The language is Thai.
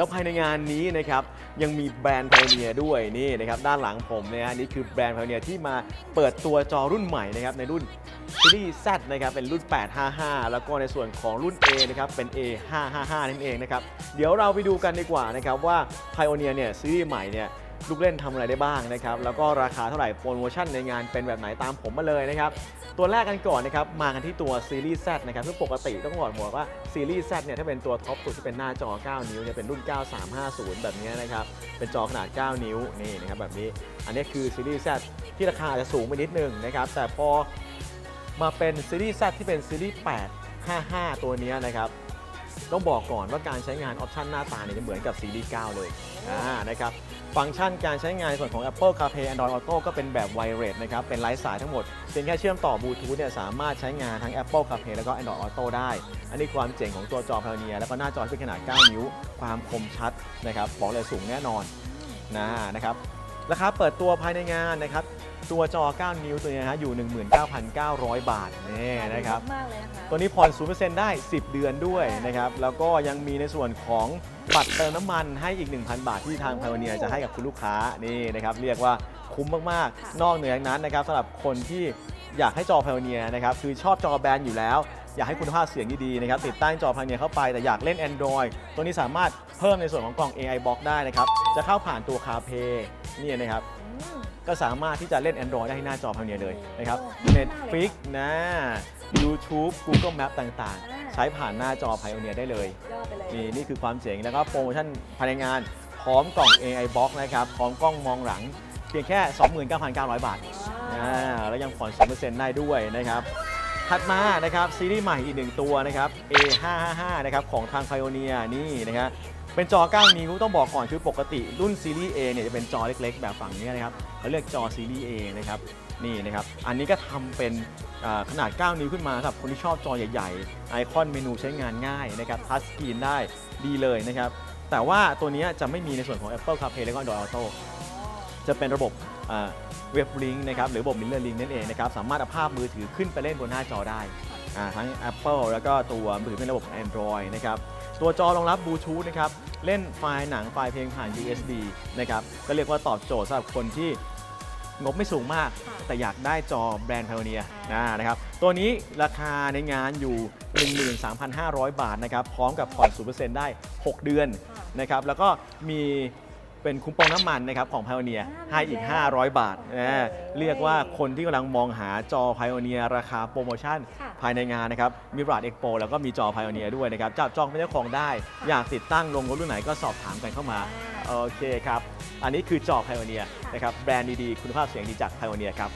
แล้วภายในงานนี้นะครับยังมีแบรนด์ไพลเนียด้วยนี่นะครับด้านหลังผมเนี่ยฮะนี่คือแบรนด์ไพลเนียที่มาเปิดตัวจอรุ่นใหม่นะครับในรุ่นซีรีส์ Z นะครับเป็นรุ่น 855 แล้วก็ในส่วนของรุ่น A นะครับเป็น A555 นั่นเองนะครับเดี๋ยวเราไปดูกันดีกว่านะครับว่า Pioneer เนี่ยซีรีส์ใหม่เนี่ย ลูกเล่นทำอะไรได้บ้างนะครับ แล้วก็ราคาเท่าไหร่โปรโมชั่นในงานเป็นแบบไหนตามผมมาเลยนะครับ ตัวแรกกันก่อนนะครับ มากันที่ตัวซีรีส์ Z นะครับซึ่งปกติต้องบอกบอกว่าซีรีส์ Z เนี่ยถ้าเป็นตัวท็อปสุดที่เป็นหน้าจอ 9 นิ้วเนี่ยเป็นรุ่น 9350 แบบนี้นะครับ เป็นจอขนาด 9 นิ้วนี่นะครับแบบนี้ อันนี้คือซีรีส์ Z ที่ราคาอาจจะสูงไปนิดนึงนะครับ แต่พอมาเป็นซีรีส์ Z ที่เป็นซีรีส์ 855 ตัวนี้นะครับ ต้องบอกก่อนว่าการใช้งานออปชันหน้าตาเนี่ยจะเหมือนกับซีรีส์9เลยอ่านะครับฟังก์ชันการใช้งานส่วนของ Apple CarPlay Android Auto ก็เป็นแบบไวเรสนะครับเป็นไร้สายทั้งหมดเพียงแค่เชื่อมต่อบลูทูธเนี่ยสามารถใช้งานทั้ง Apple CarPlay แล้วก็ Android Auto ได้ อันนี้ความเจ๋งของตัวจอ Pioneer แล้วก็หน้าจอที่ขนาด 9 นิ้ว ความคมชัดนะครับบอกเลยสูงแน่นอนนะนะครับ ราคาเปิดตัวภายในงานนะครับ ตัวจอ 9 นิ้วตัวนี้นะฮะอยู่ 19,900 บาทนี่นะครับ มากเลยนะคะตัวนี้ผ่อน 0%ได้ 10 เดือนด้วยนะครับ แล้วก็ยังมีในส่วนของบัตรเติมน้ำมันให้อีก 1,000 บาทที่ทาง p พ o เนียจะให้กับคุณลูกค้านี่นะครับ เรียกว่าคุ้มมากค่ะๆนอกเหนือจากนั้นนะครับสำหรับคนที่อยากให้จอ p พ o เนียนะครับคือชอบจอแบนอยู่แล้ว อยากให้คุณภาพเสียงดีๆนะครับติดตั้งจอ p พ o เนียเข้าไปแต่อยากเล่น Android ตัวนี้สามารถเพิ่มในส่วนของกล่อง AI Box ได้นะครับจะเข้าผ่านตัว CarPlay นี่นะครับอืมก็สามารถที่จะเล่น Android ได้ที่หน้าจอ p พ o เนียเลยนะครับโอ้ดีมากเลย Netflix นะ YouTube Google Map ต่างอ่าๆใช้ผ่านหน้าจอ Pioneer ได้เลยยอดไปเลยนี่นี่คือความเจ๋งแล้วก็โปรโมชั่นภายในงาน พร้อมกล่อง AI Box นะครับ พร้อมกล้องมองหลัง เพียงแค่ 29,900 บาทว้าอ่าวแล้วยังผ่อน0%ได้ด้วยนะครับถัดมานะครับซีรีส์ใหม่อีกหนึ่งตัวนะครับ A555 นะครับของทาง Pioneer นี่นะครับ เป็นจอ 9 นิ้วต้องบอกก่อนคือปกติรุ่นซีรีส์ A เนี่ยจะเป็นจอเล็กๆ แบบฝั่งนี้นะครับเขาเรียกจอซีรีส์ A นะครับนี่นะครับอันนี้ก็ทำเป็นอ่าขนาด 9 นิ้วขึ้นมาสำหรับคนที่ชอบจอใหญ่ๆ ไอคอนเมนูใช้งานง่ายนะครับทัชสกรีนได้ดีเลยนะครับแต่ว่าตัวนี้จะไม่มีในส่วนของ Apple CarPlay แล้วก็ Android Auto จะเป็นระบบเว็บลิงก์นะครับหรือระบบมิเลอร์ลิงนั่นเองนะครับสามารถเอาภาพมือถือขึ้นไปเล่นบนหน้าจอได้ทั้ง Apple แล้วก็ตัวมือถือเป็นระบบ Android นะครับ ตัวจอรองรับบลูทูธนะครับ เล่นไฟล์หนังไฟล์เพลงผ่าน USB นะครับ ก็เรียกว่าตอบโจทย์สำหรับคนที่งบไม่สูงมาก ค่ะแต่อยากได้จอแบรนด์ Pioneer อ่านนะครับ ตัวนี้ราคาในงานอยู่ 13,500 บาทนะครับ พร้อมกับผ่อน 0%ได้ 6 เดือนค่ะ นะครับ แล้วก็มี เป็นคูปองน้ำมันนะครับของ Pioneer อ่าให้อีกมีแล้ว500 บาทนะเรียกว่าคนที่กำลังมองหาจอ Pioneer ราคาโปรโมชั่นค่ะภายในงานนะครับ มีราดเอ็กโปแล้วก็มีจอ Pioneer ด้วยนะครับจับจองเป็นเจ้าของได้ อยากติดตั้งลงรถรุ่นไหนก็สอบถามกันเข้ามาอ่าโอเคครับ อันนี้คือจอ Pioneer นะครับแบรนด์ดีๆ คุณภาพเสียงดีจาก Pioneer ครับ